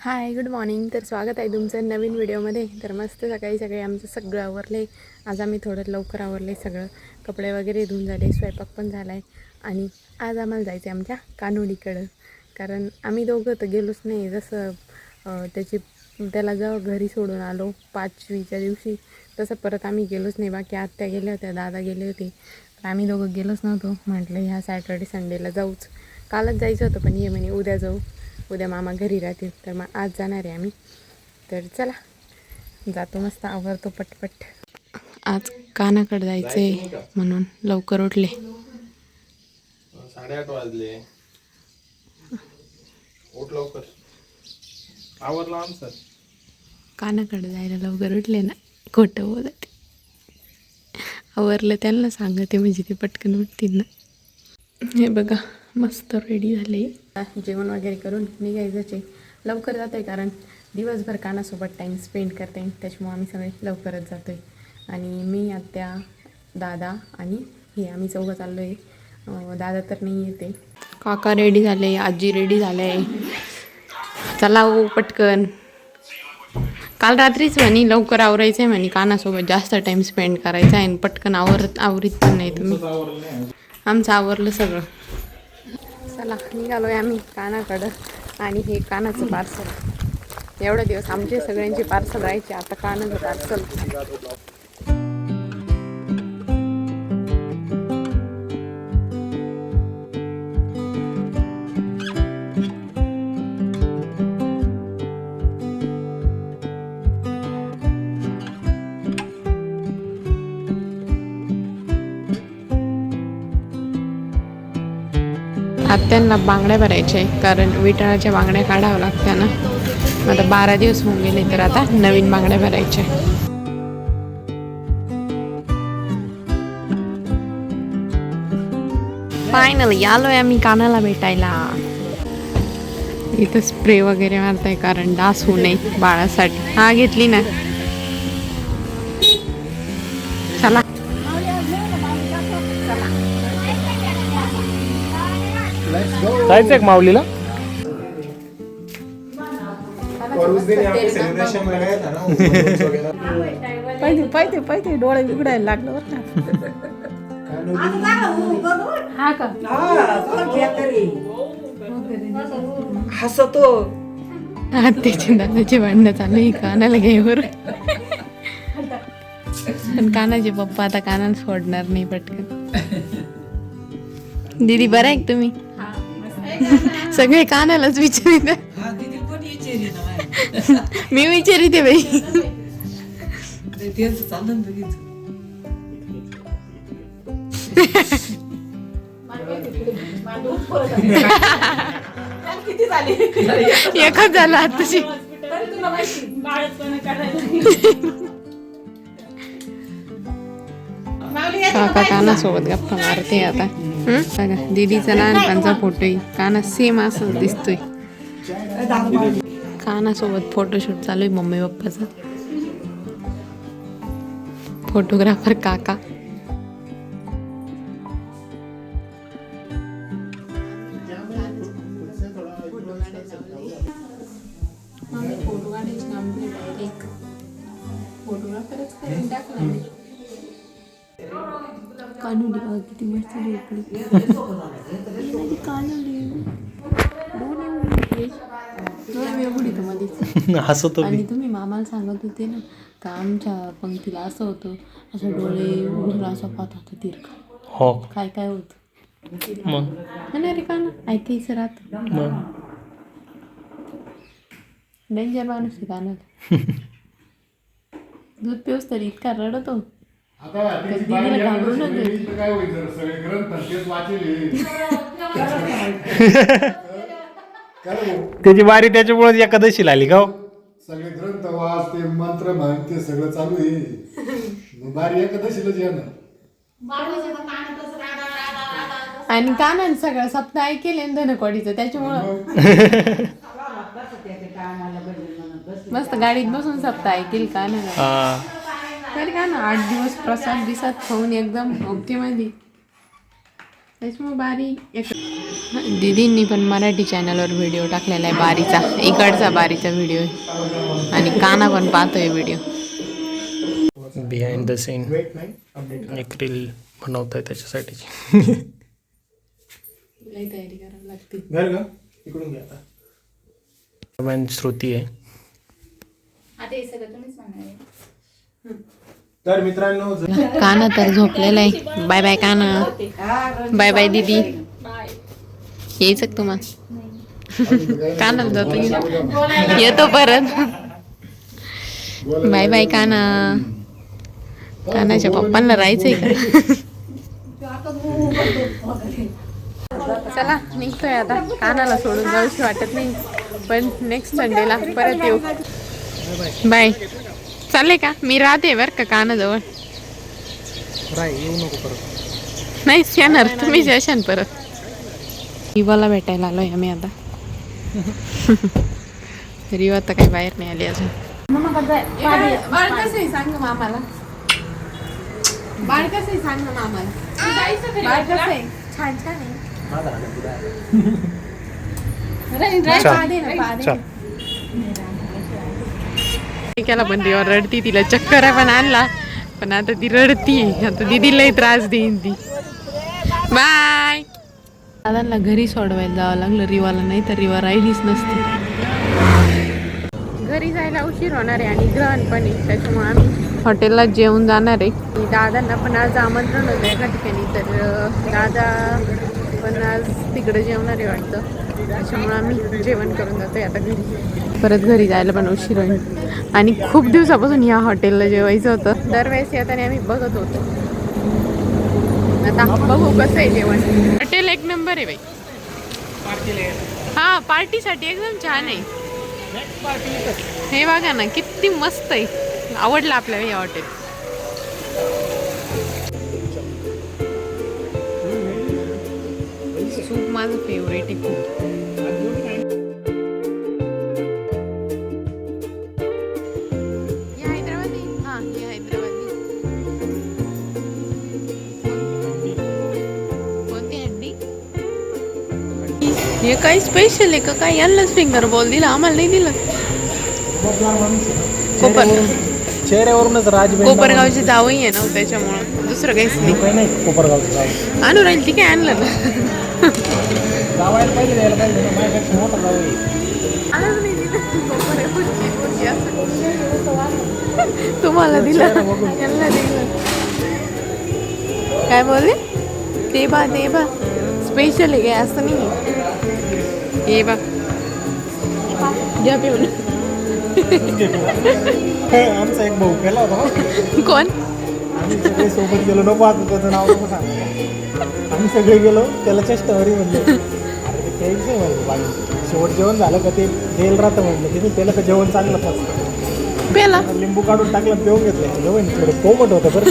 Hi good morning. तर स्वागत आहे तुमचं नवीन व्हिडिओमध्ये. तर मस्त सकाळी सकाळी आमचं सगळं आवरले आज आम्ही थोडं लवकर आवरले सगळं. कपडे वगैरे धुवून झाले स्वयंपाक पण झाला आहे आणि आज आम्हाला जायचं आहे आमच्या कानोडीकडं कारण आम्ही दोघं तर गेलोच नाही. जसं त्याची त्याला जेव्हा घरी सोडून आलो पाचवीच्या दिवशी तसं परत आम्ही गेलोच नाही. बाकी आत्या गेल्या होत्या दादा गेले होते. तर आम्ही दोघं गेलोच नव्हतो. म्हटलं ह्या सॅटर्डे संडेला जाऊच. कालच जायचं होतं पण ये म्हणे उद्या जाऊ. उद्या मामा घरी राहतील तर मग आज जाणार आहे आम्ही. तर चला जातो मस्त आवरतो पटपट. आज कानाकडे जायचं आहे म्हणून लवकर उठले. साडेआठ वाजले. उठ लवकर. आवरला आमचं. कानाकडे जायला लवकर उठले ना खोटं बोलत. आवरलं त्यांना सांगते म्हणजे ते पटकन उठतील ना. हे बघा मस्त रेडी झाले. जेवण वगैरे करून निघायचंच आहे. लवकर जातो आहे कारण दिवसभर कानासोबत टाईम स्पेंड करता. येईल त्याच्यामुळे आम्ही सगळे लवकरच जातो आहे आणि मी आत्या दादा आणि हे आम्ही चौघं चाललो आहे दादा तर नाही येते. काका रेडी झाले आजी रेडी झाले. चला हो पटकन. काल रात्रीच म्हणे लवकर आवरायचं आहे म्हणे. कानासोबत जास्त टाईम स्पेंड करायचा आहे आणि पटकन आवरत आवरीत पण नाही तुम्ही. आमचं आवरलं सगळं. चला निघालो आहे आम्ही कानाकडं. आणि हे कानाचं पार्सल. एवढे दिवस आमचे सगळ्यांचे पार्सल राहायचे आता कानाचं पार्सल. आत्यांना बांगड्या भरायच्या आहे कारण विटाळाच्या बांगड्या काढाव्या लागत्या ना. आता बारा दिवस होऊन गेले तर आता नवीन बांगड्या भरायच्या फायनली आलोय आम्ही कानाला भेटायला. इथं स्प्रे वगैरे मारताय कारण डास होऊ नये बाळासाठी. हा घेतली ना. जायचंय का माऊलीला? पाहिजे पाहिजे पाहिजे डोळे बिघडायला लागलं बरं का. हा का? हसतो. आत्याचे दादाचे भांडणं चालू आहे कानाला घ्यायवर पण कानाचे पप्पा आता कानाला सोडणार नाही पटकन. दीदी बरं आहे का तुम्ही? सगळे कानालाच विचारित. मी विचारिते बाई. किती झाली एकच झालं आताशी. काका काना सोबत काका कानासोबत गप्पा मारते आता. बघा दिदीचा लहानपणचा फोटो आहे. काना सेम असं दिसतोय. कानासोबत फोटोशूट चालू आहे मम्मी पप्पाचा. फोटोग्राफर काका. कानुली बघा किती मस्त झोपली. कानुली हसतो आणि तुम्ही मामाला सांगत होते ना का आमच्या पंक्तीला असं होतं असं डोळे उघडून असं पाहत होतं तिरका. हो. काय काय होतं? मग? नाही रे का ना ऐकायचं राहतं. डेंजर माणूस आहे कानाला. दूध पिऊस तरी इतका रडतो. आहे. त्याची वारी त्याच्यामुळे एकादशीला आली का हो? सगळे ग्रंथ वाच ते मंत्र म्हण ते सगळं चालू आहे. मग बारी एकादशीलाच येणार. आणि कानाने सगळं सप्ताह ऐकेले ना धनकवाडीचं त्याच्यामुळं. मस्त गाडीत बसून सप्ताह ऐकेल कानाला हा. तरी का ना आठ दिवस प्रसाद बिसाद खाऊन एकदम ओके मध्ये. त्याच्यामुळे बारी एक दीदींनी पण मराठी चॅनलवर व्हिडिओ टाकलेला आहे बारीचा. इकडचा बारीचा व्हिडिओ आणि काना पण पाहतोय व्हिडिओ बिहाइंड द सीन एक रील बनवत आहे त्याच्यासाठी तयारी करावी लागते. श्रुती आहे. तर मित्रांनो काना तर झोपलेला आहे. Bye bye Kana. Bye bye दीदी. यायचं का तुम्हाला? कानाला जातो येतो परत. Bye bye Kana. कानाच्या पप्पांना राहायचंय का? चला निघतोय आता. कानाला सोडून जाऊशी वाटत नाही. पण नेक्स्ट संडेला परत येऊ. बाय. चालले का? मी राहते बरं का कानाजवळ. येऊ नको परत. नाहीच येणार. तुम्हीच येशान परत. रिवाला भेटायला आलोय आम्ही आता. रिवा तर काही बाहेर नाही आली अजून. बाळ कसं आहे सांग मामाला. बाळ कसं आहे सांग ना मामाला. बाळ कसं आहे छान छान आहे. राहील, राहील, चल. पहा दे ना, पहा दे चल. ना. केला पण रिवा रडती तिला चक्कर पण आणला. पण आता ती रडती. आता दिदीलाही त्रास देईन ती. बाय. दादांना घरी सोडवायला जावं लागलं. रिवाला नाही तर रिवा राहिलीच नसती. घरी जायला उशीर होणार आहे आणि ग्रहण पण आहे. त्याच्यामुळे आम्ही हॉटेलला जेवून जाणार आहे. दादांना पण आज आमंत्रण होतं एका ठिकाणी. तर दादा पण आज तिकडे जेवणार आहे वाटतं. त्याच्यामुळे आम्ही जेवण करून जातोय आता घरी. परत घरी जायला पण उशीर होईल. आणि खूप दिवसापासून ह्या हॉटेलला जेवायचं होतं. दरवेळेस येताना आम्ही बघत होतो. आता बघू कसं आहे जेवण. हॉटेल एक नंबर आहे बाई. हा पार्टीसाठी एकदम छान आहे. हे बघा ना किती मस्त आहे. आवडलं आपल्याला हे हॉटेल. सूप माझं फेवरेट आहे खूप. हे हैदराबादी? हा हे हैदराबादी. कोणती हंडी हे काही स्पेशल आहे का? काय यांनाच फिंगर बॉल दिला? आम्हाला नाही दिलं. कोपर चेहऱ्यावरूनच राजबेंड कोपरगावची जावई आहे ना त्याच्यामुळं. दुसरं काहीच नाही. नाही कोपरगावचं गाव आणू राहील ती काय आणलं ना गावायला पाहिजे द्यायला पाहिजे ना माझ्यापेक्षा मोठा गाव आहे. आणून नाही दिलं. कोपरगावची पोरगी असं. तुम्हाला दिलं. यांना दिलं. काय बोलले? ते बा ते बा. स्पेशल आहे काय असं नाही हे बा घ्या पिऊन. आमचा एक भाऊ केला होता. कोण? आम्ही सगळे सोबत गेलो. नको आता त्याचं नाव नको सांगा. आम्ही सगळे गेलो. त्याला चष्टावरी म्हणले. प्यायचं म्हणलं पाणी शेवट जेवण झालं का ते तेल राहतं म्हणलं. तिने त्याला तर जेवण चांगलं लिंबू काढून टाकलं पिऊन घेतलं. जेवण थोडं कोमट होतं बरं.